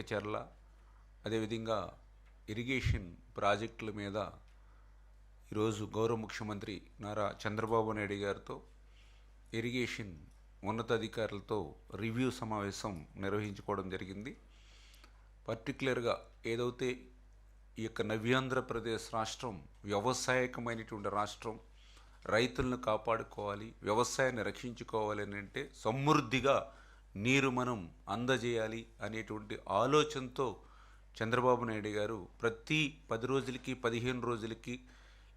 చెర్ల అదేవిధంగా ఇరిగేషన్ ప్రాజెక్టుల మీద ఈరోజు గౌరవ ముఖ్యమంత్రి నారా చంద్రబాబు నాయుడు గారితో ఇరిగేషన్ ఉన్నతాధికారులతో రివ్యూ సమావేశం నిర్వహించుకోవడం జరిగింది. పర్టికులర్గా ఏదైతే ఈ యొక్క నవ్యాంధ్రప్రదేశ్ రాష్ట్రం వ్యవసాయకమైనటువంటి రాష్ట్రం రైతులను కాపాడుకోవాలి వ్యవసాయాన్ని రక్షించుకోవాలి అని అంటే సమృద్ధిగా నీరు మనం అందజేయాలి అనేటువంటి ఆలోచనతో చంద్రబాబు నాయుడు గారు ప్రతి పది రోజులకి పదిహేను రోజులకి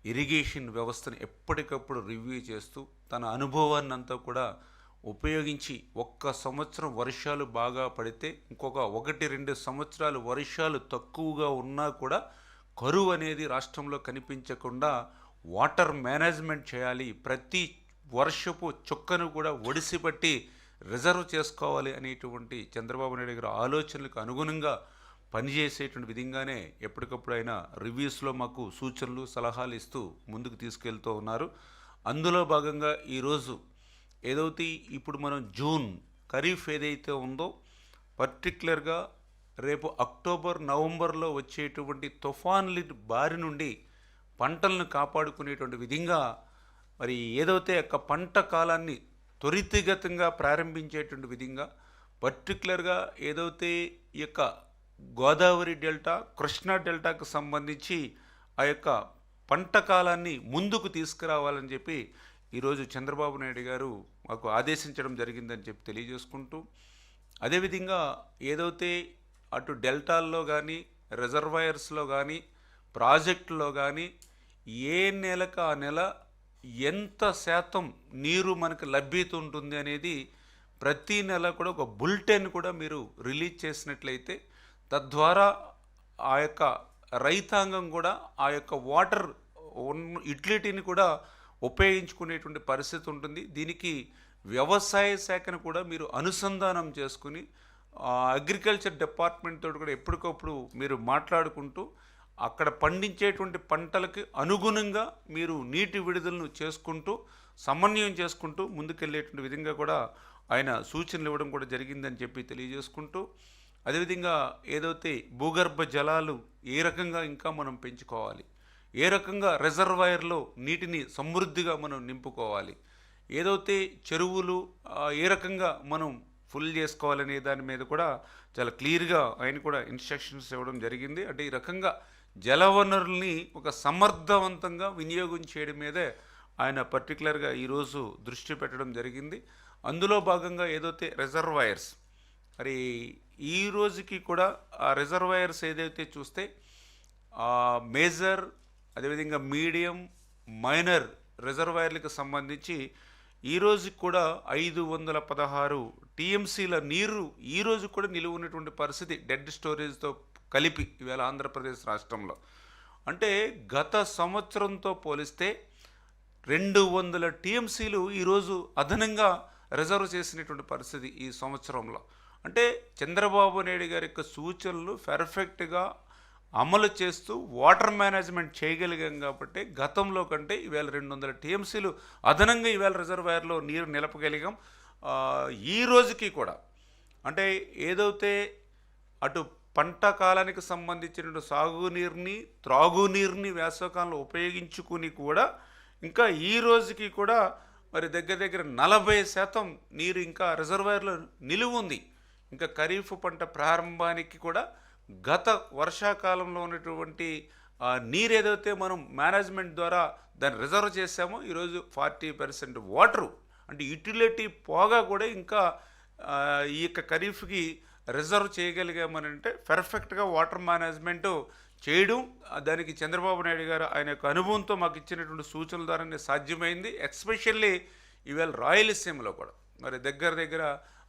ఇరిగేషన్ వ్యవస్థను ఎప్పటికప్పుడు రివ్యూ చేస్తూ తన అనుభవాన్ని అంతా కూడా ఉపయోగించి ఒక్క సంవత్సరం వర్షాలు బాగా పడితే ఇంకొక ఒకటి రెండు సంవత్సరాలు వర్షాలు తక్కువగా ఉన్నా కూడా కరువు అనేది రాష్ట్రంలో కనిపించకుండా వాటర్ మేనేజ్మెంట్ చేయాలి. ప్రతి వర్షపు చుక్కను కూడా ఒడిసిపట్టి రిజర్వ్ చేసుకోవాలి అనేటువంటి చంద్రబాబు నాయుడు గారి ఆలోచనలకు అనుగుణంగా పనిచేసేటువంటి విధంగానే ఎప్పటికప్పుడు ఆయన రివ్యూస్లో మాకు సూచనలు సలహాలు ఇస్తూ ముందుకు తీసుకెళ్తూ ఉన్నారు. అందులో భాగంగా ఈరోజు ఏదైతే ఇప్పుడు మనం జూన్ ఖరీఫ్ ఏదైతే ఉందో పర్టికులర్గా రేపు అక్టోబర్ నవంబర్లో వచ్చేటువంటి తుఫాన్ల బారి నుండి పంటలను కాపాడుకునేటువంటి విధంగా మరి ఏదైతే యొక్క పంట కాలాన్ని త్వరితగతంగా ప్రారంభించేటువంటి విధంగా పర్టికులర్గా ఏదైతే ఈ యొక్క గోదావరి డెల్టా కృష్ణా డెల్టాకు సంబంధించి ఆ యొక్క పంట కాలాన్ని ముందుకు తీసుకురావాలని చెప్పి ఈరోజు చంద్రబాబు నాయుడు గారు మాకు ఆదేశించడం జరిగిందని చెప్పి తెలియజేసుకుంటూ అదేవిధంగా ఏదైతే అటు డెల్టాల్లో కానీ రిజర్వాయర్స్లో కానీ ప్రాజెక్టులో కానీ ఏ నెలకు ఆ నెల ఎంత శాతం నీరు మనకు లభ్యత ఉంటుంది అనేది ప్రతి నెల కూడా ఒక బుల్టెన్ కూడా మీరు రిలీజ్ చేసినట్లయితే తద్వారా ఆ యొక్క రైతాంగం కూడా ఆ యొక్క వాటర్ యుటిలిటీని కూడా ఉపయోగించుకునేటువంటి పరిస్థితి ఉంటుంది. దీనికి వ్యవసాయ శాఖను కూడా మీరు అనుసంధానం చేసుకుని అగ్రికల్చర్ డిపార్ట్మెంట్ తోటి కూడా ఎప్పటికప్పుడు మీరు మాట్లాడుకుంటూ అక్కడ పండించేటువంటి పంటలకి అనుగుణంగా మీరు నీటి విడుదలను చేసుకుంటూ సమన్వయం చేసుకుంటూ ముందుకెళ్ళేటువంటి విధంగా కూడా ఆయన సూచనలు ఇవ్వడం కూడా జరిగిందని చెప్పి తెలియజేసుకుంటూ అదేవిధంగా ఏదైతే భూగర్భ జలాలు ఏ రకంగా ఇంకా మనం పెంచుకోవాలి ఏ రకంగా రిజర్వాయర్లో నీటిని సమృద్ధిగా మనం నింపుకోవాలి ఏదైతే చెరువులు ఏ రకంగా మనం ఫుల్ చేసుకోవాలనే దాని మీద కూడా చాలా క్లియర్గా ఆయన కూడా ఇన్స్ట్రక్షన్స్ ఇవ్వడం జరిగింది. అంటే ఈ రకంగా జలవనరుల్ని ఒక సమర్థవంతంగా వినియోగం చేయడం మీదే ఆయన పర్టికులర్గా ఈరోజు దృష్టి పెట్టడం జరిగింది. అందులో భాగంగా ఏదైతే రిజర్వాయర్స్ మరి ఈ రోజుకి కూడా ఆ రిజర్వాయర్స్ ఏదైతే చూస్తే మేజర్ అదేవిధంగా మీడియం మైనర్ రిజర్వాయర్లకు సంబంధించి ఈ రోజుకి కూడా ఐదు వందల పదహారు టీఎంసీల నీరు ఈ రోజు కూడా నిలువ ఉన్నటువంటి పరిస్థితి. డెడ్ స్టోరేజ్తో కలిపి ఇవాళ ఆంధ్రప్రదేశ్ రాష్ట్రంలో. అంటే గత సంవత్సరంతో పోలిస్తే రెండు వందల టీఎంసీలు ఈరోజు అదనంగా రిజర్వ్ చేసినటువంటి పరిస్థితి ఈ సంవత్సరంలో. అంటే చంద్రబాబు నాయుడు గారి యొక్క సూచనలు పెర్ఫెక్ట్గా అమలు చేస్తూ వాటర్ మేనేజ్మెంట్ చేయగలిగాం కాబట్టి గతంలో కంటే ఈవేళ రెండు వందల టీఎంసీలు అదనంగా ఈవేళ రిజర్వాయర్లో నీరు నిలపగలిగాం. ఈ రోజుకి కూడా. అంటే ఏదైతే అటు పంట కాలానికి సంబంధించిన సాగునీరుని త్రాగునీరుని వేసవకాలంలో ఉపయోగించుకుని కూడా ఇంకా ఈ రోజుకి కూడా మరి దగ్గర దగ్గర నలభై శాతం నీరు ఇంకా రిజర్వాయర్లో నిలువ ఉంది. ఇంకా ఖరీఫ్ పంట ప్రారంభానికి కూడా గత వర్షాకాలంలో ఉన్నటువంటి నీరు ఏదైతే మనం మేనేజ్మెంట్ ద్వారా దాన్ని రిజర్వ్ చేసామో ఈరోజు ఫార్టీ పర్సెంట్ వాటరు అంటే యూటిలిటీ పోగా కూడా ఇంకా ఈ యొక్క ఖరీఫ్కి రిజర్వ్ చేయగలిగామని అంటే వాటర్ మేనేజ్మెంట్ చేయడం దానికి చంద్రబాబు నాయుడు గారు ఆయన యొక్క అనుభవంతో మాకు ఇచ్చినటువంటి సూచనల ద్వారానే సాధ్యమైంది. ఎక్స్పెషల్లీ ఈవేళ రాయలసీమలో కూడా. మరి దగ్గర దగ్గర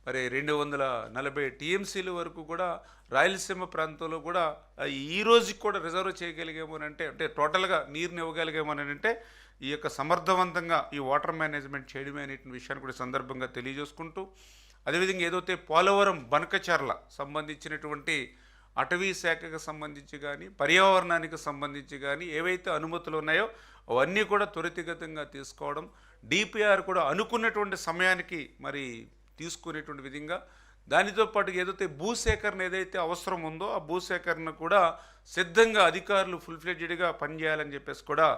మరి రెండు వందల నలభై టీఎంసీల వరకు కూడా రాయలసీమ ప్రాంతంలో కూడా ఈ రోజుకి కూడా రిజర్వ్ చేయగలిగామని అంటే అంటే టోటల్గా నీరుని ఇవ్వగలిగామని అంటే ఈ యొక్క సమర్థవంతంగా ఈ వాటర్ మేనేజ్మెంట్ చేయడమే అనేటువంటి విషయాన్ని కూడా సందర్భంగా తెలియజేసుకుంటూ అదేవిధంగా ఏదైతే పోలవరం బనకచర్ల సంబంధించినటువంటి అటవీ శాఖకు సంబంధించి కానీ పర్యావరణానికి సంబంధించి కానీ ఏవైతే అనుమతులు ఉన్నాయో అవన్నీ కూడా త్వరితగతంగా తీసుకోవడం డిపిఆర్ కూడా అనుకున్నటువంటి సమయానికి మరి తీసుకునేటువంటి విధంగా దానితో పాటు ఏదైతే భూసేకరణ ఏదైతే అవసరం ఉందో ఆ భూసేకరణ కూడా సిద్ధంగా అధికారులు ఫుల్ ఫ్లెడ్జెడ్గా పనిచేయాలని చెప్పేసి కూడా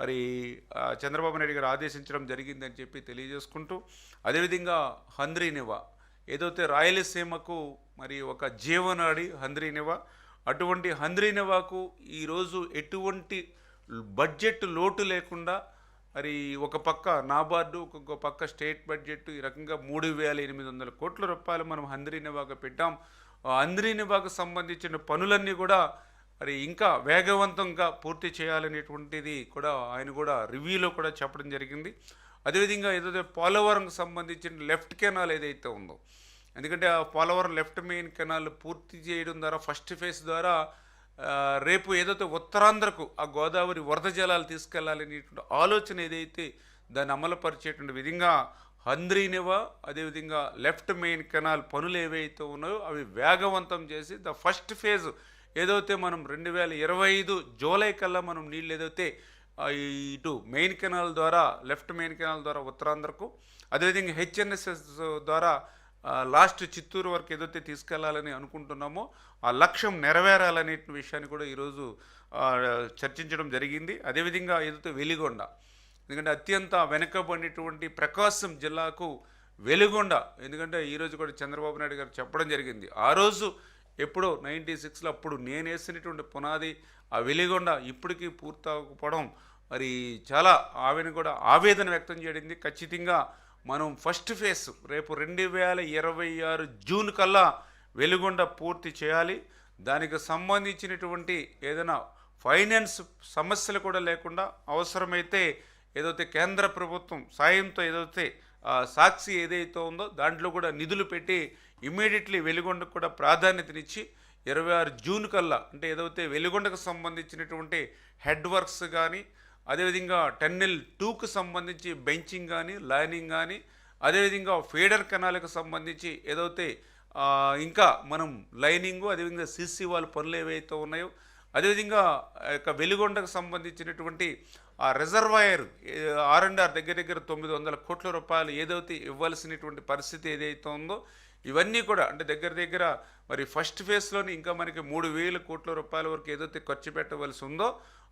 మరి చంద్రబాబు నాయుడు గారు ఆదేశించడం జరిగిందని చెప్పి తెలియజేసుకుంటూ అదేవిధంగా హంద్రీనివా ఏదైతే రాయలసీమకు మరి ఒక జీవనాడి హంద్రీనివా అటువంటి హంద్రీనివాకు ఈరోజు ఎటువంటి బడ్జెట్ లోటు లేకుండా మరి ఒక పక్క నాబార్డు ఒక్కొక్క పక్క స్టేట్ బడ్జెట్ ఈ రకంగా మూడు వేల ఎనిమిది వందల కోట్ల రూపాయలు మనం హంద్రీనివాకు పెట్టాం. ఆ సంబంధించిన పనులన్నీ కూడా మరి ఇంకా వేగవంతంగా పూర్తి చేయాలనేటువంటిది కూడా ఆయన కూడా రివ్యూలో కూడా చెప్పడం జరిగింది. అదేవిధంగా ఏదైతే పోలవరంకి సంబంధించిన లెఫ్ట్ కెనాల్ ఏదైతే ఉందో ఎందుకంటే ఆ పోలవరం లెఫ్ట్ మెయిన్ కెనాల్ పూర్తి చేయడం ద్వారా ఫస్ట్ ఫేజ్ ద్వారా రేపు ఏదైతే ఉత్తరాంధ్రకు ఆ గోదావరి వరద జలాలు తీసుకెళ్ళాలనేటువంటి ఆలోచన ఏదైతే దాన్ని అమలుపరిచేటువంటి విధంగా హంద్రీనివా అదేవిధంగా లెఫ్ట్ మెయిన్ కెనాల్ పనులు ఏవైతే ఉన్నాయో అవి వేగవంతం చేసి ద ఫస్ట్ ఫేజ్ ఏదైతే మనం రెండు వేల ఇరవై ఐదు జూలై కల్లా మనం నీళ్ళు ఏదైతే ఇటు మెయిన్ కెనాల్ ద్వారా లెఫ్ట్ మెయిన్ కెనాల్ ద్వారా ఉత్తరాంధ్రకు అదేవిధంగా హెచ్ఎన్ఎస్ఎస్ ద్వారా లాస్ట్ చిత్తూరు వరకు ఏదైతే తీసుకెళ్ళాలని అనుకుంటున్నామో ఆ లక్ష్యం నెరవేరాలనే విషయాన్ని కూడా ఈరోజు చర్చించడం జరిగింది. అదేవిధంగా ఏదైతే వెలిగొండ ఎందుకంటే అత్యంత వెనుకబడినటువంటి ప్రకాశం జిల్లాకు వెలుగొండ ఎందుకంటే ఈరోజు కూడా చంద్రబాబు నాయుడు గారు చెప్పడం జరిగింది. ఆ రోజు ఎప్పుడో నైంటీ సిక్స్లో అప్పుడు నేను వేసినటువంటి పునాది ఆ వెలిగొండ ఇప్పటికీ పూర్తవకపోవడం మరి చాలా ఆమెను కూడా ఆవేదన వ్యక్తం చేయడింది. ఖచ్చితంగా మనం ఫస్ట్ ఫేజ్ రేపు రెండు వేల ఇరవై ఆరు జూన్ కల్లా వెలుగొండ పూర్తి చేయాలి. దానికి సంబంధించినటువంటి ఏదైనా ఫైనాన్స్ సమస్యలు కూడా లేకుండా అవసరమైతే ఏదైతే కేంద్ర ప్రభుత్వం సాయంతో ఏదైతే సాక్షి ఏదైతే ఉందో దాంట్లో కూడా నిధులు పెట్టి ఇమీడియట్లీ వెలుగొండకు కూడా ప్రాధాన్యతనిచ్చి ఇరవై ఆరు జూన్ కల్లా అంటే ఏదైతే వెలుగొండకు సంబంధించినటువంటి హెడ్ వర్క్స్ కానీ అదేవిధంగా టన్నెల్ టూకు సంబంధించి బెంచింగ్ కానీ లైనింగ్ కానీ అదేవిధంగా ఫీడర్ కెనాల్కి సంబంధించి ఏదైతే ఇంకా మనం లైనింగు అదేవిధంగా సీసీ వాళ్ళ పనులు ఏవైతే ఉన్నాయో అదేవిధంగా యొక్క వెలుగొండకు సంబంధించినటువంటి ఆ రిజర్వాయర్ ఆర్ అండ్ ఆర్ దగ్గర దగ్గర తొమ్మిది వందల కోట్ల రూపాయలు ఏదైతే ఇవ్వాల్సినటువంటి పరిస్థితి ఏదైతే ఉందో ఇవన్నీ కూడా అంటే దగ్గర దగ్గర మరి ఫస్ట్ ఫేజ్లోని ఇంకా మనకి మూడు వేల కోట్ల రూపాయల వరకు ఏదైతే ఖర్చు పెట్టవలసి ఉందో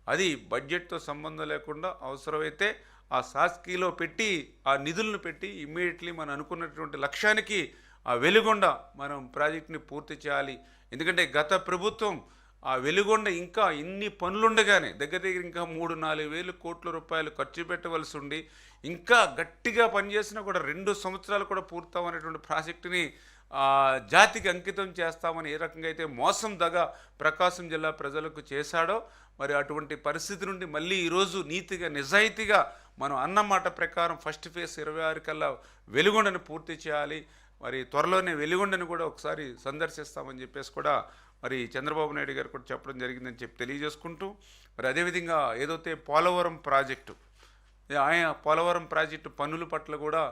అది బడ్జెట్తో సంబంధం లేకుండా అవసరమైతే ఆ సాస్కీలో పెట్టి ఆ నిధులను పెట్టి ఇమ్మీడియట్లీ మనం అనుకున్నటువంటి లక్ష్యానికి ఆ వెలుగొండ మనం ప్రాజెక్ట్ని పూర్తి చేయాలి. ఎందుకంటే గత ప్రభుత్వం ఆ వెలుగొండ ఇంకా ఇన్ని పనులుండగానే దగ్గర దగ్గర ఇంకా మూడు నాలుగు వేలు కోట్ల రూపాయలు ఖర్చు పెట్టవలసి ఉండి ఇంకా గట్టిగా పనిచేసినా కూడా రెండు సంవత్సరాలు కూడా పూర్తవనేటువంటి ప్రాజెక్టుని జాతికి అంకితం చేస్తామని ఏ రకంగా అయితే మోసం దగ ప్రకాశం జిల్లా ప్రజలకు చేశాడో మరి అటువంటి పరిస్థితి నుండి మళ్ళీ ఈరోజు నీతిగా నిజాయితీగా మనం అన్నమాట ప్రకారం ఫస్ట్ ఫేజ్ ఇరవై ఆరు కల్లా వెలుగొండను పూర్తి చేయాలి. మరి త్వరలోనే వెలుగొండను కూడా ఒకసారి సందర్శిస్తామని చెప్పేసి కూడా మరి చంద్రబాబు నాయుడు గారు కూడా చెప్పడం జరిగిందని చెప్పి తెలియజేసుకుంటూ మరి అదేవిధంగా ఏదైతే పోలవరం ప్రాజెక్టు ఆయన పోలవరం ప్రాజెక్టు పనుల పట్ల కూడా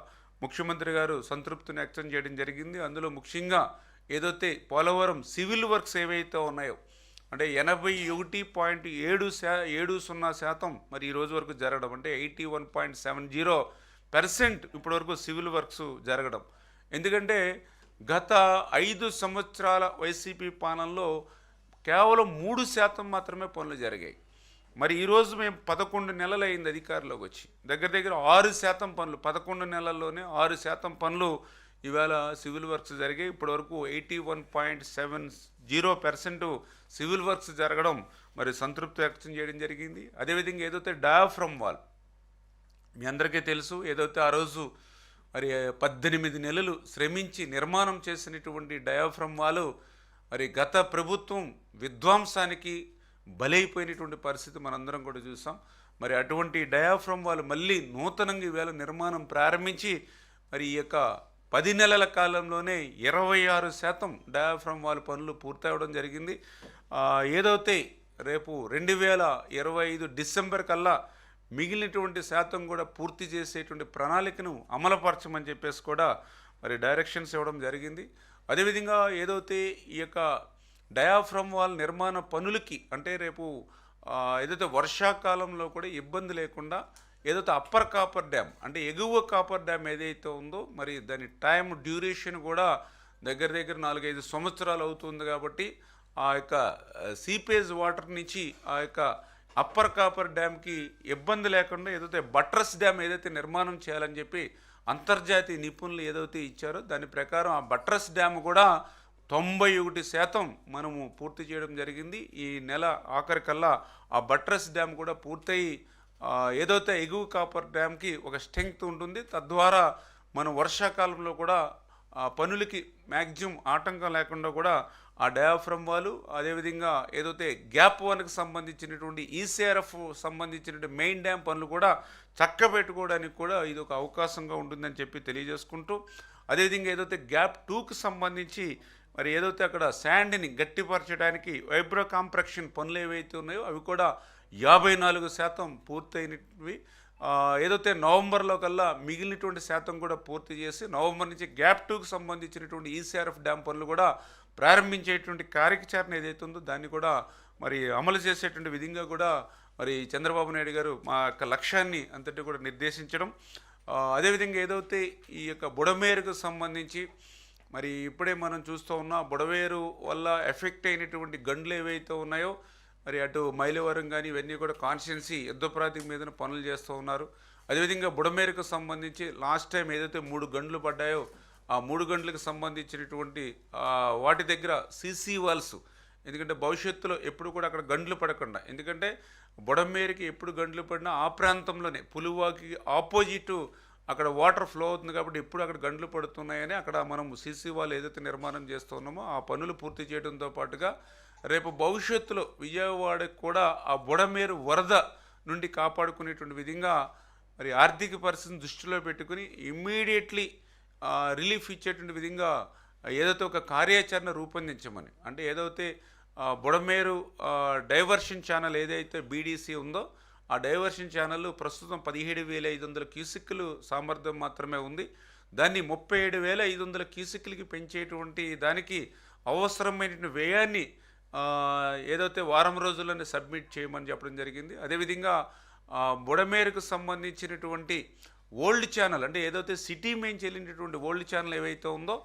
ముఖ్యమంత్రి గారు సంతృప్తిని వ్యక్తం చేయడం జరిగింది. అందులో ముఖ్యంగా ఏదైతే పోలవరం సివిల్ వర్క్స్ ఏవైతే ఉన్నాయో అంటే ఎనభై ఒకటి పాయింట్ ఏడు శా ఏడు సున్నా శాతం మరి ఈ రోజు వరకు జరగడం అంటే eighty one point seven zero percent ఇప్పటివరకు సివిల్ వర్క్స్ జరగడం. ఎందుకంటే గత ఐదు సంవత్సరాల వైసీపీ పాలనలో కేవలం మూడు శాతం మాత్రమే పనులు జరిగాయి. మరి ఈరోజు మేము పదకొండు నెలలు అయింది అధికారంలోకి వచ్చి. దగ్గర దగ్గర ఆరు శాతం పనులు పదకొండు నెలల్లోనే ఆరు శాతం పనులు ఇవాళ సివిల్ వర్క్స్ జరిగాయి. ఇప్పటి వరకు eighty one point seven zero percent civil works జరగడం మరి సంతృప్తి వ్యక్తం చేయడం జరిగింది. అదేవిధంగా ఏదైతే డయాఫ్రమ్ వాల్ మీ అందరికీ తెలుసు ఏదైతే ఆ రోజు మరి పద్దెనిమిది నెలలు శ్రమించి నిర్మాణం చేసినటువంటి డయాఫ్రమ్ వాళ్ళు మరి గత ప్రభుత్వం విధ్వంసానికి బలైపోయినటువంటి పరిస్థితి మనందరం కూడా చూసాం. మరి అటువంటి డయాఫ్రమ్ వాళ్ళు మళ్ళీ నూతనంగా ఈవేళ నిర్మాణం ప్రారంభించి మరి ఈ యొక్క పది నెలల కాలంలోనే ఇరవై ఆరు శాతం డయాఫ్రమ్ వాళ్ళ పనులు పూర్తవడం జరిగింది. ఏదైతే రేపు రెండు వేల ఇరవై ఐదు డిసెంబర్ కల్లా మిగిలినటువంటి శాతం కూడా పూర్తి చేసేటువంటి ప్రణాళికను అమలుపరచమని చెప్పేసి కూడా మరి డైరెక్షన్స్ ఇవ్వడం జరిగింది. అదేవిధంగా ఏదైతే ఈ యొక్క డయాఫ్రమ్ వాల్ నిర్మాణ పనులకి అంటే రేపు ఏదైతే వర్షాకాలంలో కూడా ఇబ్బంది లేకుండా ఏదైతే అప్పర్ కాపర్ డ్యామ్ అంటే ఎగువ కాపర్ డ్యామ్ ఏదైతే ఉందో మరి దాని టైం డ్యూరేషన్ కూడా దగ్గర దగ్గర నాలుగైదు సంవత్సరాలు అవుతుంది కాబట్టి ఆ యొక్క సీపేజ్ వాటర్ నుంచి ఆ యొక్క అప్పర్ కాపర్ డ్యామ్కి ఇబ్బంది లేకుండా ఏదైతే బట్రస్ డ్యామ్ ఏదైతే నిర్మాణం చేయాలని చెప్పి అంతర్జాతీయ నిపుణులు ఏదైతే ఇచ్చారో దాని ప్రకారం ఆ బట్రస్ డ్యామ్ కూడా తొంభై ఒకటి శాతం మనము పూర్తి చేయడం జరిగింది. ఈ నెల ఆఖరికల్లా ఆ బట్రస్ డ్యామ్ కూడా పూర్తయి ఏదైతే ఎగువ కాపర్ డ్యామ్కి ఒక స్ట్రెంగ్త్ ఉంటుంది. తద్వారా మనం వర్షాకాలంలో కూడా పనులకి మ్యాక్సిమం ఆటంకం లేకుండా కూడా ఆ డయాఫ్రమ్ వాళ్ళు అదేవిధంగా ఏదైతే గ్యాప్ వన్కి సంబంధించినటువంటి ఈసీఆర్ఎఫ్ సంబంధించినటువంటి మెయిన్ డ్యామ్ పనులు కూడా చక్క పెట్టుకోవడానికి కూడా ఇది ఒక అవకాశంగా ఉంటుందని చెప్పి తెలియజేసుకుంటూ అదేవిధంగా ఏదైతే గ్యాప్ టూకి సంబంధించి మరి ఏదైతే అక్కడ శాండ్ని గట్టిపరచడానికి వైబ్రో కాంప్రక్షన్ పనులు ఏవైతే ఉన్నాయో అవి కూడా యాభై నాలుగు శాతం పూర్తయినవి. ఏదైతే నవంబర్లో కల్లా మిగిలినటువంటి శాతం కూడా పూర్తి చేసి నవంబర్ నుంచి గ్యాప్ టూకి సంబంధించినటువంటి ఈసీఆర్ఎఫ్ డ్యామ్ పనులు కూడా ప్రారంభించేటువంటి కార్యచరణ ఏదైతే ఉందో దాన్ని కూడా మరి అమలు చేసేటువంటి విధంగా కూడా మరి చంద్రబాబు నాయుడు గారు మా యొక్క లక్ష్యాన్ని అంతటి కూడా నిర్దేశించడం. అదేవిధంగా ఏదైతే ఈ యొక్క బుడమేరుకు సంబంధించి మరి ఇప్పుడే మనం చూస్తూ ఉన్నా బుడవేరు వల్ల ఎఫెక్ట్ అయినటువంటి గండ్లు ఏవైతే ఉన్నాయో మరి అటు మైలవరం కానీ ఇవన్నీ కూడా కాన్స్టిట్యున్సీ యుద్ధ ప్రాతిపదిక మీద పనులు చేస్తూ ఉన్నారు. అదేవిధంగా బుడమేరకు సంబంధించి లాస్ట్ టైం ఏదైతే మూడు గంటలు పడ్డాయో ఆ మూడు గంటలకు సంబంధించినటువంటి వాటి దగ్గర సీసీ వాల్స్. ఎందుకంటే భవిష్యత్తులో ఎప్పుడు కూడా అక్కడ గండ్లు పడకుండా. ఎందుకంటే బుడమేరుకి ఎప్పుడు గండ్లు పడినా ఆ ప్రాంతంలోనే పులివాకి ఆపోజిట్ అక్కడ వాటర్ ఫ్లో అవుతుంది కాబట్టి ఎప్పుడు అక్కడ గండ్లు పడుతున్నాయని అక్కడ మనం సీసీ వాళ్ళు ఏదైతే నిర్మాణం చేస్తున్నామో ఆ పనులు పూర్తి చేయడంతో పాటుగా రేపు భవిష్యత్తులో విజయవాడకు కూడా ఆ బుడమేరు వరద నుండి కాపాడుకునేటువంటి విధంగా మరి ఆర్థిక పరిస్థితిని దృష్టిలో పెట్టుకుని ఇమ్మీడియట్లీ రిలీఫ్ ఇచ్చేటువంటి విధంగా ఏదైతే ఒక కార్యాచరణ రూపొందించమని అంటే ఏదైతే బుడమేరు డైవర్షన్ ఛానల్ ఏదైతే బీడీసీ ఉందో ఆ డైవర్షన్ ఛానల్ ప్రస్తుతం పదిహేడు వేల ఐదు వందల క్యూసిక్లు సామర్థ్యం మాత్రమే ఉంది. దాన్ని ముప్పై ఏడు వేల ఐదు వందల క్యూసిక్లకి పెంచేటువంటి దానికి అవసరమైన వ్యయాన్ని ఏదైతే వారం రోజుల్లోనే సబ్మిట్ చేయమని చెప్పడం జరిగింది అదేవిధంగా ఆ, బుడమేరుకు సంబంధించినటువంటి ఓల్డ్ ఛానల్ అంటే ఏదైతే సిటీ మెయిన్ చెల్లినటువంటి ఓల్డ్ ఛానల్ ఏవైతే ఉందో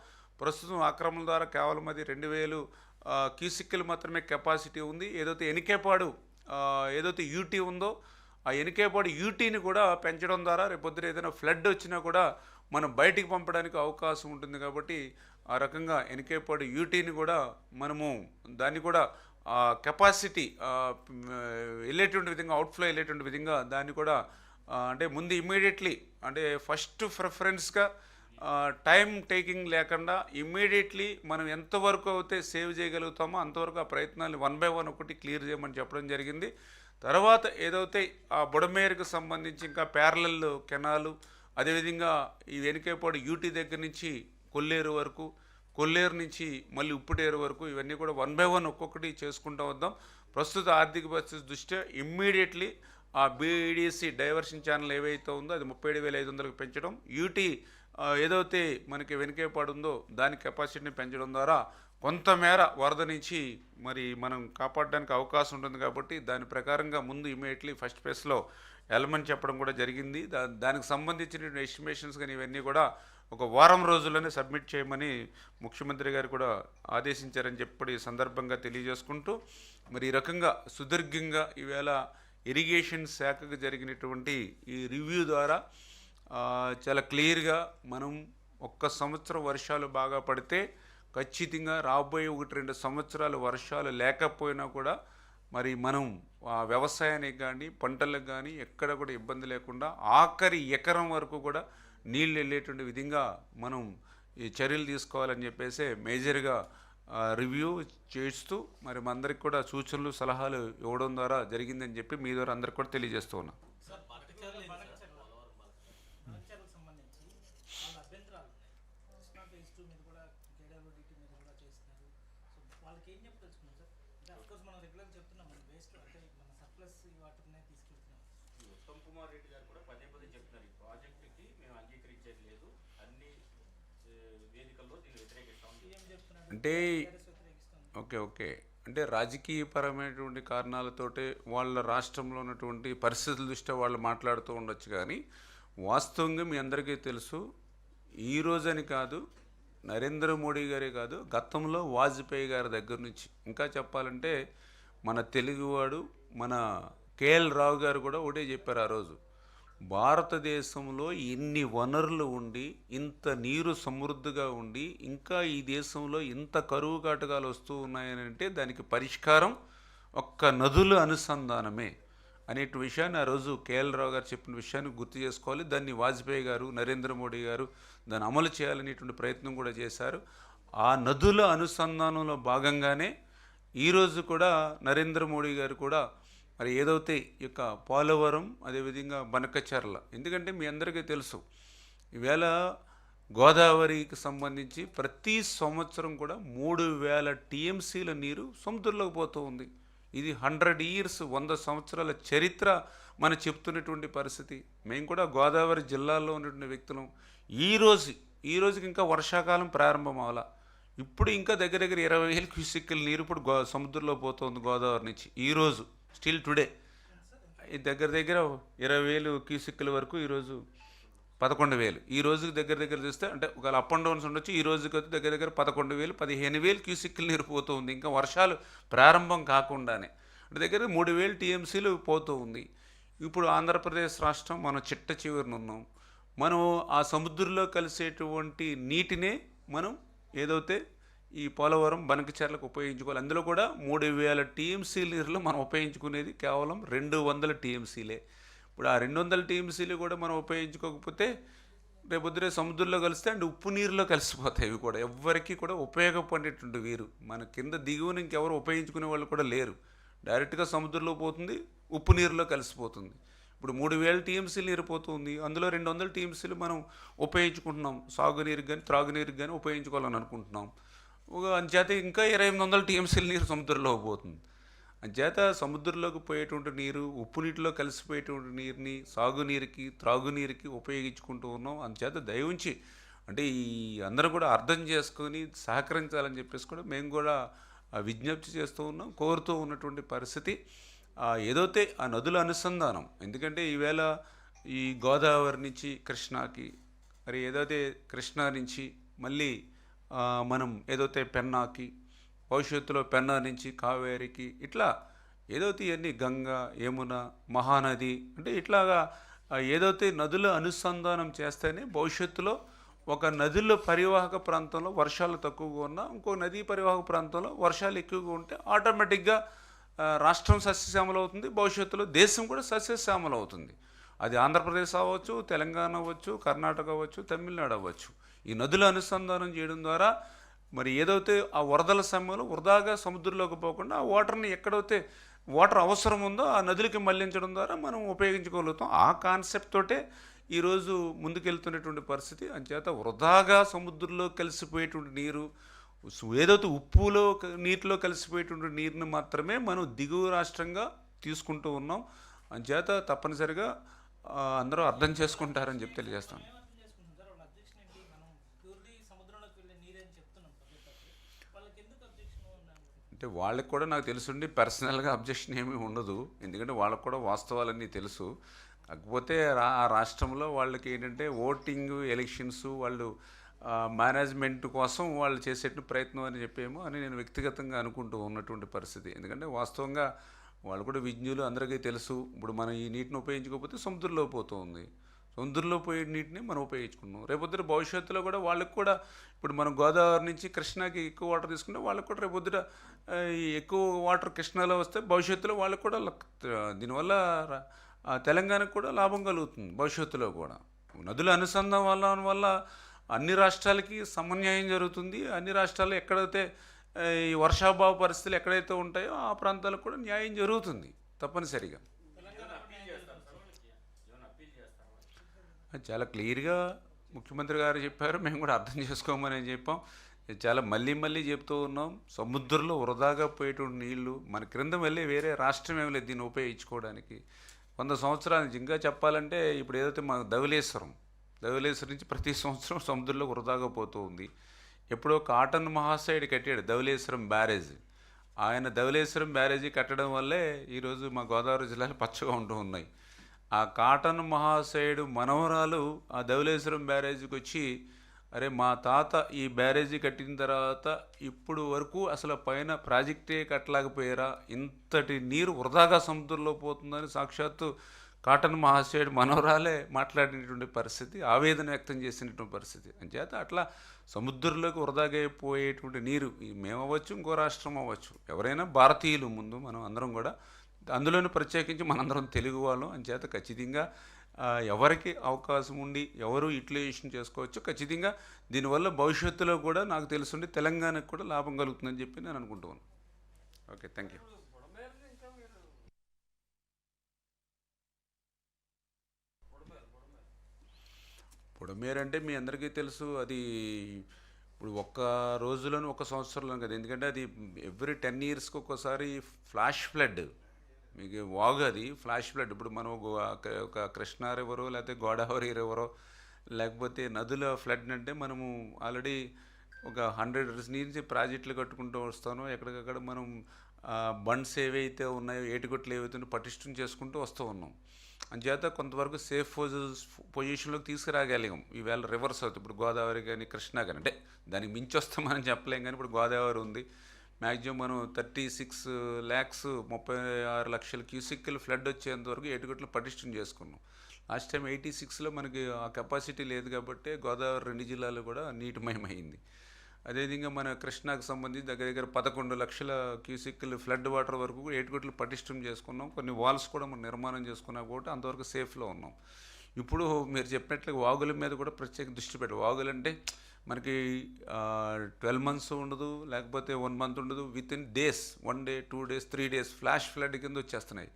ప్రస్తుతం ఆక్రమణ ద్వారా కేవలం అది రెండు వేలు ఆ, క్యూసిక్లు మాత్రమే కెపాసిటీ ఉంది. ఏదైతే ఎనికేపాడు ఏదైతే యూటీ ఉందో ఆ ఎనికేపాడు యూటీని కూడా పెంచడం ద్వారా రేపొద్దున ఏదైనా ఫ్లడ్ వచ్చినా కూడా మనం బయటికి పంపడానికి అవకాశం ఉంటుంది కాబట్టి ఆ రకంగా ఎనికేపాడు యూటీని కూడా మనము దాన్ని కూడా కెపాసిటీ వెళ్ళేటువంటి విధంగా అవుట్ఫ్లో వెళ్ళేటువంటి విధంగా దాన్ని కూడా అంటే ముందు ఇమ్మీడియట్లీ అంటే ఫస్ట్ ప్రిఫరెన్స్గా టైం టేకింగ్ లేకుండా ఇమ్మీడియట్లీ మనం ఎంతవరకు అయితే సేవ్ చేయగలుగుతామో అంతవరకు ఆ ప్రయత్నాలు వన్ బై వన్ ఒకటి క్లియర్ చేయమని చెప్పడం జరిగింది. తర్వాత ఏదైతే ఆ బుడమేరుకు సంబంధించి ఇంకా ప్యారలల్ కెనాలు అదేవిధంగా ఈ వెనుకేపాడు యూటీ దగ్గర నుంచి కొల్లేరు వరకు కొల్లేరు నుంచి మళ్ళీ ఉప్పుటేరు వరకు ఇవన్నీ కూడా వన్ బై వన్ ఒక్కొక్కటి చేసుకుంటూ వద్దాం. ప్రస్తుత ఆర్థిక పరిస్థితి దృష్ట్యా ఇమ్మీడియట్లీ ఆ బీఈడిసి డైవర్షన్ ఛానల్ ఏవైతే ఉందో అది ముప్పై ఏడు వేల ఐదు వందలకు పెంచడం యూటీ ఏదైతే మనకి వెనుకేపాడు ఉందో దాని కెపాసిటీని పెంచడం ద్వారా కొంతమేర వరద నుంచి మరి మనం కాపాడడానికి అవకాశం ఉంటుంది కాబట్టి దాని ప్రకారంగా ముందు ఇమీడియట్లీ ఫస్ట్ ఫేస్లో వెళ్ళమని చెప్పడం కూడా జరిగింది. దా దానికి సంబంధించిన ఎస్టిమేషన్స్ కానీ ఇవన్నీ కూడా ఒక వారం రోజుల్లోనే సబ్మిట్ చేయమని ముఖ్యమంత్రి గారు కూడా ఆదేశించారని చెప్పి సందర్భంగా తెలియజేసుకుంటూ మరి ఈ రకంగా సుదీర్ఘంగా ఈవేళ ఇరిగేషన్ శాఖకు జరిగినటువంటి ఈ రివ్యూ ద్వారా చాలా క్లియర్గా మనం ఒక్క సంవత్సరం వర్షాలు బాగా పడితే ఖచ్చితంగా రాబోయే ఒకటి రెండు సంవత్సరాలు వర్షాలు లేకపోయినా కూడా మరి మనం ఆ వ్యవసాయానికి కానీ పంటలకు కానీ ఎక్కడ కూడా ఇబ్బంది లేకుండా ఆఖరి ఎకరం వరకు కూడా నీళ్ళు వెళ్ళేటువంటి విధంగా మనం ఈ చర్యలు తీసుకోవాలని చెప్పేసి మేజర్గా రివ్యూ చేస్తూ మరి మా అందరికి కూడా సూచనలు సలహాలు ఇవ్వడం ద్వారా జరిగిందని చెప్పి మీ ద్వారా అందరికి కూడా తెలియజేస్తూ ఉన్నా. వాళ్ళకి ఏం చెప్పదలుచుకున్నాం సార్? అంటే అఫ్కోర్స్ మనం రెగ్యులర్ చెప్తున్నాం మన వేస్ట్ అంటే మన సర్ప్లస్ ఈ వాటర్నే తీసుకెళ్తున్నాం ఉత్తమ్ కుమార్ రెడ్డి గారు కూడా పదే పదే చెప్తున్నారు ఈ ప్రాజెక్టుకి మేము అంగీకరించేది లేదు. అన్ని వేదికల్లో దీన్ని వ్యతిరేకిస్తాం. అంటే ఓకే ఓకే. అంటే రాజకీయపరమైనటువంటి కారణాలతోటే వాళ్ళ రాష్ట్రంలో ఉన్నటువంటి పరిస్థితుల దృష్ట్యా వాళ్ళు మాట్లాడుతూ ఉండొచ్చు కానీ వాస్తవంగా మీ అందరికీ తెలుసు ఈ రోజని కాదు నరేంద్ర మోడీ గారే కాదు గతంలో వాజ్పేయి గారి దగ్గర నుంచి. ఇంకా చెప్పాలంటే మన తెలుగువాడు మన కేఎల్ రావు గారు కూడా ఒకటే చెప్పారు ఆ రోజు. భారతదేశంలో ఇన్ని వనరులు ఉండి ఇంత నీరు సమృద్ధిగా ఉండి ఇంకా ఈ దేశంలో ఇంత కరువు కాటకాలు వస్తూ ఉన్నాయని అంటే దానికి పరిష్కారం ఒక్క నదుల అనుసంధానమే అనే విషయాన్ని ఆ రోజు కేఎల్ రావు గారు చెప్పిన విషయాన్ని గుర్తు చేసుకోవాలి. దాన్ని వాజ్పేయి గారు నరేంద్ర మోడీ గారు దాన్ని అమలు చేయాలనేటువంటి ప్రయత్నం కూడా చేశారు. ఆ నదుల అనుసంధానంలో భాగంగానే ఈరోజు కూడా నరేంద్ర మోడీ గారు కూడా మరి ఏదైతే ఈ యొక్క పోలవరం అదేవిధంగా బనకచర్ల ఎందుకంటే మీ అందరికీ తెలుసు ఈవేళ గోదావరికి సంబంధించి ప్రతి సంవత్సరం కూడా మూడు వేల టీఎంసీల నీరు సముద్రంలోకి పోతూ ఉంది. ఇది హండ్రెడ్ ఇయర్స్ వంద సంవత్సరాల చరిత్ర మన చెప్తున్నటువంటి పరిస్థితి. మేము కూడా గోదావరి జిల్లాలో ఉన్నటువంటి వ్యక్తులం. ఈరోజు ఈ రోజుకి ఇంకా వర్షాకాలం ప్రారంభం అవ్వాలా ఇప్పుడు ఇంకా దగ్గర దగ్గర ఇరవై వేల క్యూసిక్కుల నీరు ఇప్పుడు గో సముద్రంలో పోతుంది గోదావరి నుంచి. ఈరోజు స్టిల్ టుడే. ఈ దగ్గర దగ్గర ఇరవై వేలు క్యూసిక్కుల వరకు ఈరోజు పదకొండు వేలు. ఈ రోజుకి దగ్గర దగ్గర చూస్తే అంటే ఒకవేళ అప్ అండ్ డౌన్స్ ఉండొచ్చు ఈ రోజుకి వచ్చి దగ్గర దగ్గర పదకొండు వేలు పదిహేను వేలు క్యూసిక్కులు నీరు పోతూ ఉంది. ఇంకా వర్షాలు ప్రారంభం కాకుండానే. అంటే దగ్గర మూడు వేలు టీఎంసీలు పోతూ ఉంది. ఇప్పుడు ఆంధ్రప్రదేశ్ రాష్ట్రం మనం చిట్ట చివరిని ఉన్నాం. మనం ఆ సముద్రంలో కలిసేటువంటి నీటినే మనం ఏదైతే ఈ పోలవరం బనకచర్లకు ఉపయోగించుకోవాలి. అందులో కూడా మూడు వేల టీఎంసీ నీరులో మనం ఉపయోగించుకునేది కేవలం రెండు వందల టీఎంసీలే. ఇప్పుడు ఆ రెండు వందల టీఎంసీలు కూడా మనం ఉపయోగించుకోకపోతే రేపొద్దునే సముద్రంలో కలిస్తే అండ్ ఉప్పు నీరులో కలిసిపోతాయి ఇవి కూడా. ఎవ్వరికీ కూడా ఉపయోగపడేటువంటి వీరు. మన కింద దిగువన ఇంకెవరు ఉపయోగించుకునే వాళ్ళు కూడా లేరు. డైరెక్ట్గా సముద్రంలో పోతుంది ఉప్పు నీరులో కలిసిపోతుంది. ఇప్పుడు మూడు వేల టీఎంసీలు నీరు పోతుంది. అందులో రెండు వందల టీఎంసీలు మనం ఉపయోగించుకుంటున్నాం. సాగునీరుకి కానీ త్రాగునీరుకి కానీ ఉపయోగించుకోవాలని అనుకుంటున్నాం. అంచేత ఇంకా ఇరవై ఎనిమిది వందల టీఎంసీల నీరు సముద్రంలో పోతుంది. అంచేత సముద్రంలోకి పోయేటువంటి నీరు ఉప్పు నీటిలో కలిసిపోయేటువంటి నీరుని సాగునీరుకి త్రాగునీరుకి ఉపయోగించుకుంటూ ఉన్నాం. అంచేత దయవుంచి అంటే ఈ అందరూ కూడా అర్థం చేసుకొని సహకరించాలని చెప్పేసి కూడా మేము కూడా ఆ విజ్ఞప్తి చేస్తూ ఉన్నాం. కోరుతూ ఉన్నటువంటి పరిస్థితి ఏదైతే ఆ నదుల అనుసంధానం ఎందుకంటే ఈవేళ ఈ గోదావరి నుంచి కృష్ణాకి మరి ఏదైతే కృష్ణా నుంచి మళ్ళీ మనం ఏదైతే పెన్నాకి భవిష్యత్తులో పెన్నా నుంచి కావేరికి ఇట్లా ఏదైతే ఇవన్నీ గంగా యమున మహానది అంటే ఇట్లాగా ఏదైతే నదుల అనుసంధానం చేస్తేనే భవిష్యత్తులో ఒక నదుల పరివాహక ప్రాంతంలో వర్షాలు తక్కువగా ఉన్నా ఇంకో నదీ పరివాహక ప్రాంతంలో వర్షాలు ఎక్కువగా ఉంటే ఆటోమేటిక్గా రాష్ట్రం సస్యశ్యామలం అవుతుంది భవిష్యత్తులో దేశం కూడా సస్యశ్యామలం అవుతుంది. అది ఆంధ్రప్రదేశ్ అవ్వచ్చు తెలంగాణ అవ్వచ్చు కర్ణాటక అవ్వచ్చు తమిళనాడు అవ్వచ్చు. ఈ నదుల అనుసంధానం చేయడం ద్వారా మరి ఏదైతే ఆ వరదల సమయంలో వృధాగా సముద్రంలోకి పోకుండా ఆ వాటర్ని ఎక్కడైతే వాటర్ అవసరం ఉందో ఆ నదులకి మళ్ళించడం ద్వారా మనం ఉపయోగించుకోగలుగుతాం. ఆ కాన్సెప్ట్ తోటే ఈరోజు ముందుకెళ్తున్నటువంటి పరిస్థితి. అంచేత వృధాగా సముద్రంలో కలిసిపోయేటువంటి నీరు సు- ఏదైతే ఉప్పులో నీటిలో కలిసిపోయేటువంటి నీరుని మాత్రమే మనం దిగువ రాష్ట్రంగా తీసుకుంటూ ఉన్నాం. అంచేత తప్పనిసరిగా అందరూ అర్థం చేసుకుంటారని చెప్పి తెలియజేస్తాను మేము అర్థం చేసుకుంటాం సార్ వాళ్ళ అబ్జెక్షన్ ఏంటి మనం ప్యూర్లీ సముద్రంలోకి వెళ్ళే నీరే అని చెప్తున్నాం పదే పదే వాళ్ళకి ఎందుకు అబ్జెక్షన్ ఉన్నాను అంటే వాళ్ళకి కూడా నాకు తెలుసుండి పర్సనల్గా అబ్జెక్షన్ ఏమీ ఉండదు. ఎందుకంటే వాళ్ళకు కూడా వాస్తవాలన్నీ తెలుసు. కాకపోతే రా ఆ రాష్ట్రంలో వాళ్ళకి ఏంటంటే ఓటింగ్ ఎలక్షన్స్ వాళ్ళు మేనేజ్మెంట్ కోసం వాళ్ళు చేసేటువంటి ప్రయత్నం అని చెప్పేమో అని నేను వ్యక్తిగతంగా అనుకుంటూ ఉన్నటువంటి పరిస్థితి. ఎందుకంటే వాస్తవంగా వాళ్ళు కూడా విజ్ఞులు అందరికీ తెలుసు. ఇప్పుడు మనం ఈ నీటిని ఉపయోగించుకోకపోతే సముద్రంలో పోతుంది. సముద్రంలో పోయే నీటిని మనం ఉపయోగించుకున్నాం రేపొద్దున భవిష్యత్తులో కూడా వాళ్ళకి కూడా ఇప్పుడు మనం గోదావరి నుంచి కృష్ణాకి ఎక్కువ వాటర్ తీసుకుంటే వాళ్ళకి కూడా రేపొద్దున ఎక్కువ వాటర్ కృష్ణాలో వస్తే భవిష్యత్తులో వాళ్ళకి కూడా దీనివల్ల తెలంగాణకు కూడా లాభం కలుగుతుంది భవిష్యత్తులో కూడా. నదుల అనుసంధానం వల్ల వల్ల అన్ని రాష్ట్రాలకి సమన్యాయం జరుగుతుంది. అన్ని రాష్ట్రాలు ఎక్కడైతే ఈ వర్షాభావ పరిస్థితులు ఎక్కడైతే ఉంటాయో ఆ ప్రాంతాలకు కూడా న్యాయం జరుగుతుంది తప్పనిసరిగా. చాలా క్లియర్గా ముఖ్యమంత్రి గారు చెప్పారు. మేము కూడా అర్థం చేసుకోమని చెప్పాం. చాలా మళ్ళీ మళ్ళీ చెప్తూ ఉన్నాం. సముద్రంలో వృధాగా పోయేటువంటి నీళ్ళు మన క్రింద మళ్ళీ వేరే రాష్ట్రం ఏమి లేదు దీన్ని ఉపయోగించుకోవడానికి. వంద సంవత్సరాల నుంచి ఇంకా చెప్పాలంటే ఇప్పుడు ఏదైతే మన ధవలేశ్వరం ధవలేశ్వరం నుంచి ప్రతి సంవత్సరం సముద్రంలో వృధాగా పోతూ ఉంది. ఎప్పుడో కాటన్ మహాశయుడు కట్టాడు ధవలేశ్వరం బ్యారేజ్. ఆయన ధవలేశ్వరం బ్యారేజీ కట్టడం వల్లే ఈరోజు మా గోదావరి జిల్లాలు పచ్చగా ఉంటూ ఉన్నాయి. ఆ కాటన్ మహాశయుడు మనవరాలు ఆ ధవలేశ్వరం బ్యారేజీకి వచ్చి అరే మా తాత ఈ బ్యారేజీ కట్టిన తర్వాత ఇప్పుడు వరకు అసలు పైన ప్రాజెక్టే కట్టలేకపోయారా? ఇంతటి నీరు వృధాగా సముద్రంలో పోతుందని సాక్షాత్తు కాటన్ మహాశయుడు మనవరాలే మాట్లాడినటువంటి పరిస్థితి ఆవేదన వ్యక్తం చేసినటువంటి పరిస్థితి. అంచేత అట్లా సముద్రంలోకి వృధాగా పోయేటువంటి నీరు మేము అవ్వచ్చు ఇంకో రాష్ట్రం అవ్వచ్చు. ఎవరైనా భారతీయులు ముందు మనం అందరం కూడా అందులోనూ ప్రత్యేకించి మనందరం తెలుగు వాళ్ళం. అంచేత ఖచ్చితంగా ఎవరికి అవకాశం ఉండి ఎవరు యూటిలైజేషన్ చేసుకోవచ్చు ఖచ్చితంగా దీనివల్ల భవిష్యత్తులో కూడా నాకు తెలుసుండి తెలంగాణకు కూడా లాభం కలుగుతుందని చెప్పి నేను అనుకుంటున్నాను. Okay thank you. పొడమేరు అంటే మీ అందరికీ తెలుసు అది ఇప్పుడు ఒక్క రోజులోనూ ఒక సంవత్సరంలో కదా. ఎందుకంటే అది ఎవ్రీ టెన్ ఇయర్స్కి ఒక్కోసారి ఫ్లాష్ ఫ్లడ్ మీకు వాగు అది ఫ్లాష్ ఫ్లడ్. ఇప్పుడు మనం ఒక- ఒక కృష్ణా రివరో లేకపోతే గోదావరి రివరో లేకపోతే నదుల ఫ్లడ్ అంటే మనము ఆల్రెడీ ఒక హండ్రెడ్ ఇయర్స్ నుంచి ప్రాజెక్టులు కట్టుకుంటూ వస్తాను ఎక్కడికక్కడ మనం బండ్స్ ఏవైతే ఉన్నాయో ఏటిగొట్లు ఏవైతే పటిష్టం చేసుకుంటూ వస్తూ ఉన్నాం. అంచేత కొంతవరకు సేఫ్ పొజిషన్లోకి తీసుకురాగలిగాం. ఈవేళ రివర్స్ అవుతుంది. ఇప్పుడు గోదావరి కానీ కృష్ణా కానీ అంటే దానికి మించి వస్తామని చెప్పలేం కానీ ఇప్పుడు గోదావరి ఉంది. మ్యాక్సిమం మనం థర్టీ సిక్స్ ల్యాక్స్ ముప్పై ఆరు లక్షల క్యూసిక్లు ఫ్లడ్ వచ్చేంత వరకు ఏటుగట్లు పటిష్టం చేసుకున్నాం. లాస్ట్ టైం ఎయిటీ సిక్స్లో మనకి ఆ కెపాసిటీ లేదు కాబట్టి గోదావరి రెండు జిల్లాలు కూడా నీటిమయమైంది. అదేవిధంగా మన కృష్ణాకు సంబంధించి దగ్గర దగ్గర పదకొండు లక్షల క్యూసిక్లు ఫ్లడ్ వాటర్ వరకు కూడా ఏటుగట్లు పటిష్టం చేసుకున్నాం. కొన్ని వాల్స్ కూడా మనం నిర్మాణం చేసుకున్నాం కాబట్టి అంతవరకు సేఫ్లో ఉన్నాం. ఇప్పుడు మీరు చెప్పినట్లుగా వాగుల మీద కూడా ప్రత్యేక దృష్టి పెట్టాలి వాగులు అంటే మనకి ట్వెల్వ్ మంత్స్ ఉండదు లేకపోతే వన్ మంత్ ఉండదు within days one day two days three days flash flood కింద వచ్చేస్తున్నాయి.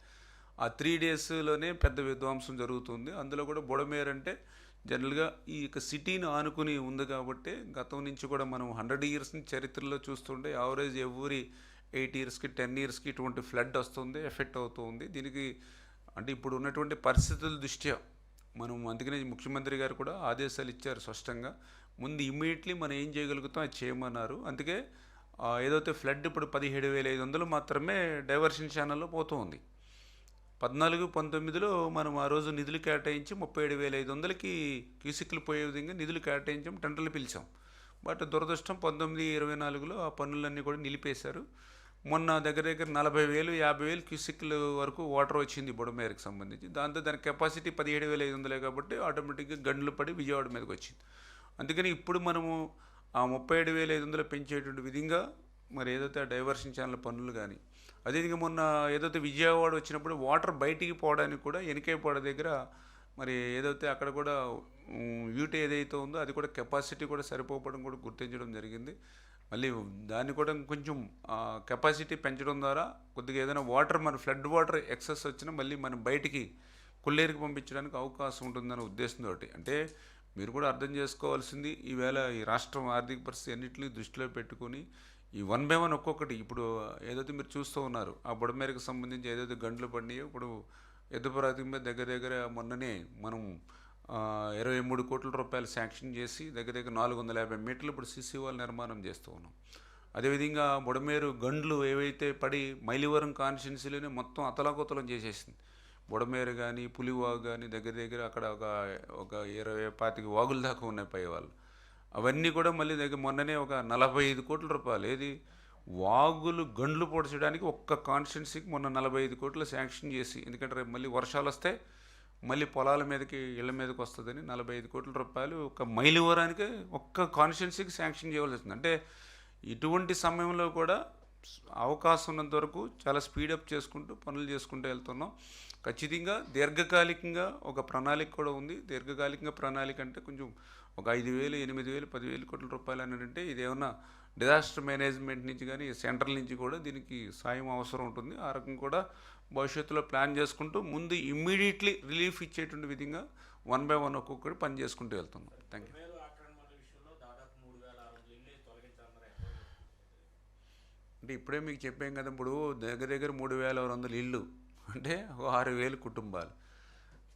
ఆ త్రీ డేస్లోనే పెద్ద విధ్వంసం జరుగుతుంది. అందులో కూడా బుడమేర్ అంటే జనరల్గా ఈ యొక్క సిటీని ఆనుకుని ఉంది కాబట్టి గతం నుంచి కూడా మనం హండ్రెడ్ ఇయర్స్ చరిత్రలో చూస్తుంటే యావరేజ్ ఎవ్రీ ఎయిట్ ఇయర్స్కి టెన్ ఇయర్స్కి ఇటువంటి ఫ్లడ్ వస్తుంది ఎఫెక్ట్ అవుతుంది. దీనికి అంటే ఇప్పుడు ఉన్నటువంటి పరిస్థితుల దృష్ట్యా మనం అందుకనే ముఖ్యమంత్రి గారు కూడా ఆదేశాలు ఇచ్చారు స్పష్టంగా. ముందు ఇమ్మీడియట్లీ మనం ఏం చేయగలుగుతాం అది చేయమన్నారు. అందుకే ఏదైతే ఫ్లడ్ ఇప్పుడు పదిహేడు వేల ఐదు వందలు మాత్రమే డైవర్షన్ ఛానల్లో పోతూ ఉంది. పద్నాలుగు పంతొమ్మిదిలో మనం ఆ రోజు నిధులు కేటాయించి ముప్పై ఏడు వేల ఐదు వందలకి క్యూసిక్లు పోయే విధంగా నిధులు కేటాయించాం టెండర్లు పిలిచాం. బట్ దురదృష్టం పంతొమ్మిది ఇరవై నాలుగులో ఆ పనులన్నీ కూడా నిలిపేశారు. మొన్న దగ్గర దగ్గర నలభై వేలు యాభై వేలు క్యూసిక్ల వరకు వాటర్ వచ్చింది బుడమేరకు సంబంధించి. దాంతో దాని కెపాసిటీ పదిహేడు వేల ఐదు వందలే కాబట్టి ఆటోమేటిక్గా గండ్లు పడి విజయవాడ మీదకి వచ్చింది. అందుకని ఇప్పుడు మనము ఆ ముప్పై ఏడు వేల ఐదు వందలు పెంచేటువంటి విధంగా మరి ఏదైతే ఆ డైవర్షన్ ఛానల్ పనులు కానీ అదేవిధంగా మొన్న ఏదైతే విజయవాడ వచ్చినప్పుడు వాటర్ బయటికి పోవడానికి కూడా ఎనికేపాడ దగ్గర మరి ఏదైతే అక్కడ కూడా యూటీ ఏదైతే ఉందో అది కూడా కెపాసిటీ కూడా సరిపోవడం కూడా గుర్తించడం జరిగింది. మళ్ళీ దాన్ని కూడా కొంచెం కెపాసిటీ పెంచడం ద్వారా కొద్దిగా ఏదైనా వాటర్ మన ఫ్లడ్ వాటర్ ఎక్సెస్ వచ్చినా మళ్ళీ మనం బయటికి కొల్లేరుకి పంపించడానికి అవకాశం ఉంటుందనే ఉద్దేశంతో అంటే మీరు కూడా అర్థం చేసుకోవాల్సింది. ఈవేళ ఈ రాష్ట్రం ఆర్థిక పరిస్థితి అన్నింటినీ దృష్టిలో పెట్టుకొని ఈ వన్ బై వన్ ఒక్కొక్కటి ఇప్పుడు ఏదైతే మీరు చూస్తూ ఉన్నారు ఆ బుడమేరకు సంబంధించి ఏదైతే గంటలు పడినాయో ఇప్పుడు ఎద్దుపరాతి మీద దగ్గర దగ్గర మొన్ననే మనం ఇరవై మూడు కోట్ల రూపాయలు శాంక్షన్ చేసి దగ్గర దగ్గర నాలుగు వందల యాభై మీటర్లు ఇప్పుడు సిసి వాళ్ళు నిర్మాణం చేస్తూ ఉన్నాం. అదేవిధంగా బుడమేరు గండ్లు ఏవైతే పడి మైలివరం కాన్స్టిట్యున్సీలోనే మొత్తం అతలాకుతలం చేసేసింది. బుడమేరు కానీ పులివాగు కానీ దగ్గర దగ్గర అక్కడ ఒక ఒక ఇరవై పాతిక వాగుల దాకా ఉన్నాయి పై వాళ్ళు. అవన్నీ కూడా మళ్ళీ దగ్గర మొన్ననే ఒక నలభై ఐదు కోట్ల రూపాయలు. ఏది? వాగులు గండ్లు పొడచడానికి ఒక్క కాన్స్టిట్యున్సీకి మొన్న నలభై ఐదు కోట్లు శాంక్షన్ చేసి ఎందుకంటే రేపు మళ్ళీ వర్షాలు వస్తే మళ్ళీ పొలాల మీదకి ఇళ్ళ మీదకి వస్తుందని నలభై ఐదు కోట్ల రూపాయలు ఒక మైలివరానికి ఒక్క కాన్స్టిట్యున్సీకి శాంక్షన్ చేయవలసి వస్తుంది అంటే ఇటువంటి సమయంలో కూడా అవకాశం ఉన్నంత వరకు చాలా స్పీడప్ చేసుకుంటూ పనులు చేసుకుంటూ వెళ్తున్నాం. ఖచ్చితంగా దీర్ఘకాలికంగా ఒక ప్రణాళిక కూడా ఉంది. దీర్ఘకాలికంగా ప్రణాళిక అంటే కొంచెం ఒక ఐదు వేలు ఎనిమిది వేలు పదివేలు కోట్ల రూపాయలు అని అంటే ఇది ఏమన్నా డిజాస్టర్ మేనేజ్మెంట్ నుంచి కానీ సెంట్రల్ నుంచి కూడా దీనికి సాయం అవసరం ఉంటుంది. ఆ రకం కూడా భవిష్యత్తులో ప్లాన్ చేసుకుంటూ ముందు ఇమ్మీడియట్లీ రిలీఫ్ ఇచ్చేటువంటి విధంగా వన్ బై వన్ ఒక్కొక్కటి పని చేసుకుంటూ వెళ్తున్నాం. థ్యాంక్ యూ అంటే ఇప్పుడే మీకు చెప్పాం కదా ఇప్పుడు దగ్గర దగ్గర మూడు వేల ఆరు వందల ఇల్లు అంటే ఆరు వేలు కుటుంబాలు.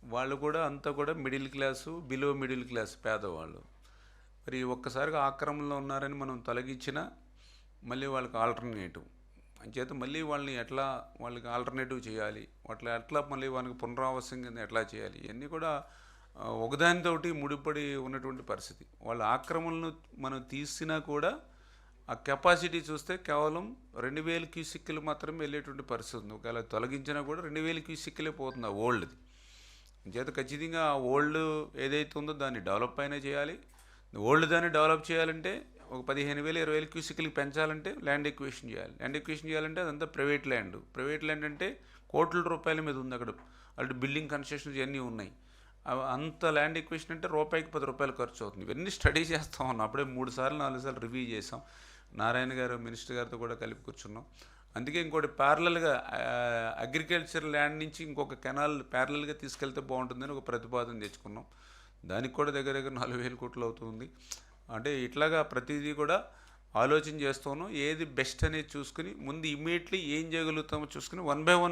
వాళ్ళు కూడా అంతా కూడా middle class below middle class పేదవాళ్ళు. మరి ఒక్కసారిగా ఆక్రమణలో ఉన్నారని మనం తొలగించినా మళ్ళీ వాళ్ళకి ఆల్టర్నేటివ్. అంచేత మళ్ళీ వాళ్ళని ఎట్లా వాళ్ళకి ఆల్టర్నేటివ్ చేయాలి? అట్లా ఎట్లా మళ్ళీ వాళ్ళకి పునరావాసం కింద ఎట్లా చేయాలి? ఇవన్నీ కూడా ఒకదానితోటి ముడిపడి ఉన్నటువంటి పరిస్థితి. వాళ్ళ ఆక్రమణను మనం తీసినా కూడా ఆ కెపాసిటీ చూస్తే కేవలం రెండు వేల క్యూసిక్లు మాత్రమే వెళ్ళేటువంటి పరిస్థితి ఉంది. ఒకవేళ తొలగించినా కూడా రెండు వేల క్యూసిక్లే పోతుంది ఆ ఓల్డ్ది చేత ఖచ్చితంగా ఆ ఓల్డ్ ఏదైతే ఉందో దాన్ని డెవలప్ అయినా చేయాలి. ఓల్డ్ దాన్ని డెవలప్ చేయాలంటే ఒక పదిహేను వేలు ఇరవై వేలు క్యూసిక్లు పెంచాలంటే ల్యాండ్ ఎక్వేషన్ చేయాలి. ల్యాండ్ ఎక్వేషన్ చేయాలంటే అదంతా ప్రైవేట్ ల్యాండ్ ప్రైవేట్ ల్యాండ్ అంటే కోట్ల రూపాయల మీద ఉంది అక్కడ. అటు బిల్డింగ్ కన్స్ట్రక్షన్స్ ఇవన్నీ ఉన్నాయి. అంత ల్యాండ్ ఎక్వేషన్ అంటే రూపాయికి పది రూపాయలు ఖర్చు అవుతుంది. ఇవన్నీ స్టడీ చేస్తూ ఉన్నాం. అప్పుడే మూడు సార్లు నాలుగు సార్లు రివ్యూ చేసాం. నారాయణ గారు మినిస్టర్ గారితో కూడా కలిపి కూర్చున్నాం. అందుకే ఇంకోటి ప్యారలల్గా అగ్రికల్చర్ ల్యాండ్ నుంచి ఇంకొక కెనాల్ ప్యారలల్గా తీసుకెళ్తే బాగుంటుందని ఒక ప్రతిపాదన తెచ్చుకున్నాం. దానికి కూడా దగ్గర దగ్గర నాలుగు వేల కోట్లు అవుతుంది. అంటే ఇట్లాగా ప్రతిదీ కూడా ఆలోచన చేస్తాను ఏది బెస్ట్ అనేది చూసుకుని ముందు ఇమీడియట్లీ ఏం చేయగలుగుతామో చూసుకుని వన్ బై వన్